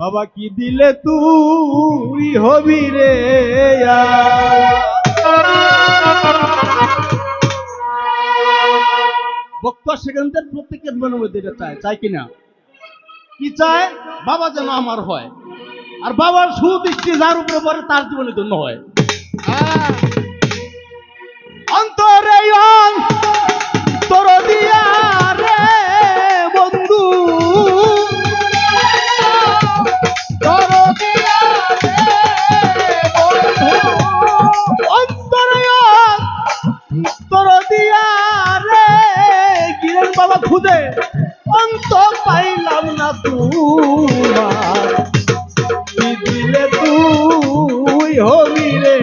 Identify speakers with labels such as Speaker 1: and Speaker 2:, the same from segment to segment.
Speaker 1: বাবা, কি দিলে তুই হবি রে বক্তা সেখান থেকে প্রত্যেকের মনের মধ্যে এটা চায় চায় কিনা কি চায়? বাবা যেন আমার হয়। আর বাবার সুদৃষ্টি যার উপরে পড়ে, তার জীবনে ধন্য হয়। হবি রে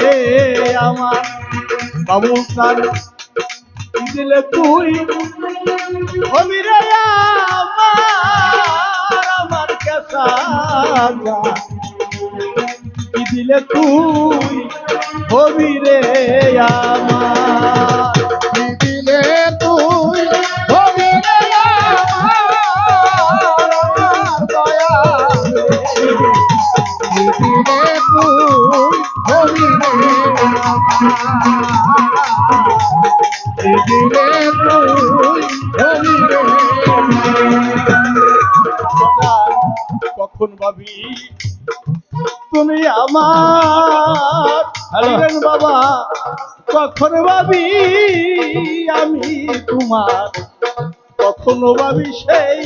Speaker 1: আমার। বাবু দিলে তুই হবি রে আমার আমার কেসা দিলে তুই হবি রে আমার? তুই কখন ভাবি তুমি আমার বাবা, কখন ভাবি আমি তোমার কখনো ভাবি সেই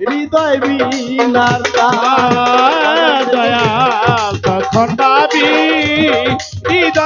Speaker 1: হৃদয় বিনার।
Speaker 2: দয়াল তখন ভাবি হৃদয়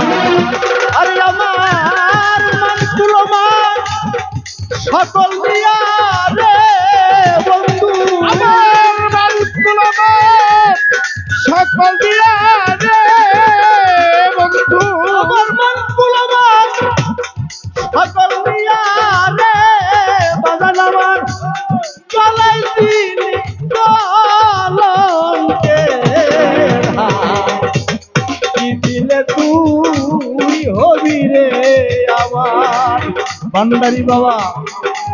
Speaker 1: সকল ভান্ডারি বাবা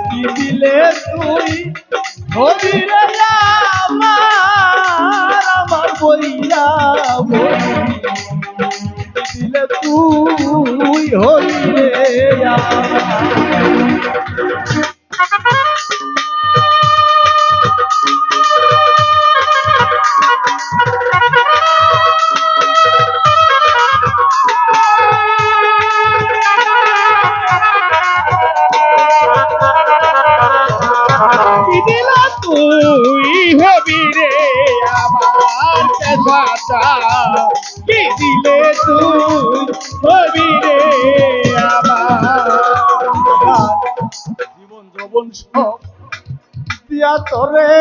Speaker 1: কি দিলে তুই? হবি রে আমার আমার বইয়া দিলে তুই? হলি
Speaker 2: তুই আমার।
Speaker 1: জীবন যৌবন সব দিয়া তোরে।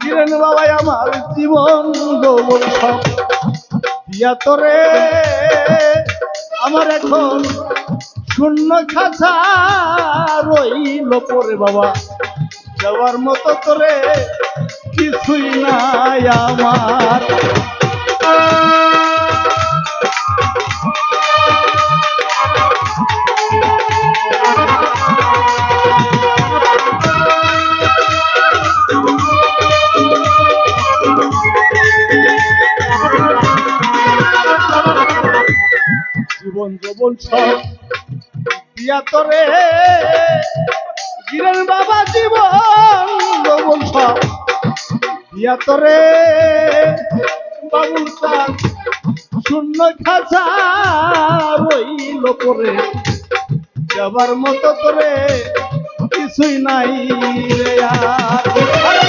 Speaker 1: কিরেন বাবাই আমার জীবন যৌবন দিয়া তোরে। আমার এখন শূন্য খাঁচা রইল পরে বাবা। যাওয়ার মতো তোরে কিছুই নাই আমার। যৌবন সব দিয়া তোরে। গিরেন বাবা জীবন যৌবন সব দিয়া তোরে। বাবুল চাঁদ শূন্য খাঁচা রইল পরে। যাবার মতো তোরে কিছুই নাই রে আর।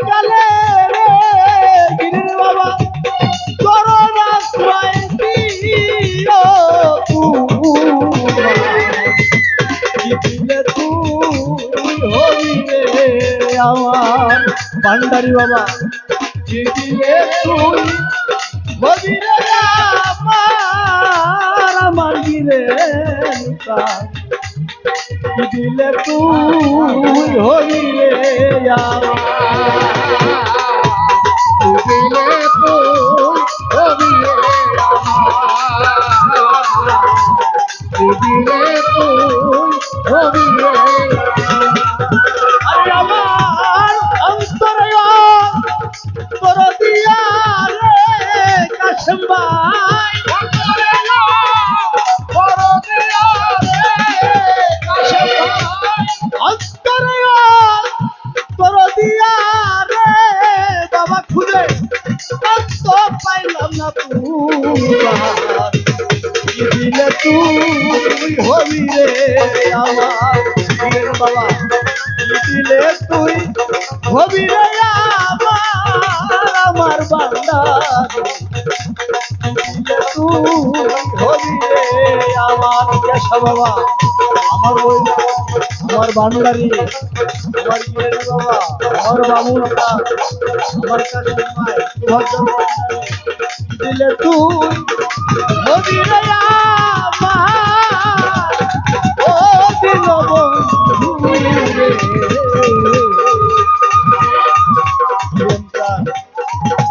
Speaker 1: কালে গিরির বাবা, চরণ আশ্রয় দিও আমার ভান্ডারি বাবা। দিলে তুই হবি আমার আমার গিরে দিলে তুই আমার
Speaker 2: দিলে তুই আমার দিলে তুই হবি
Speaker 1: তুই হবি রে আমার বাবা। দিলে তুই হবি রে আমার আমার বান্দার তুই হবি রে আমার কেশা বাবা। আমার ওই আমার বান্দারি, আমার বাবা। আমার বামুন আমার কাছে দিলে তুই হবি রে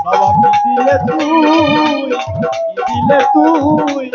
Speaker 1: বাবা কি দিলে তুই কি দিলে তুই?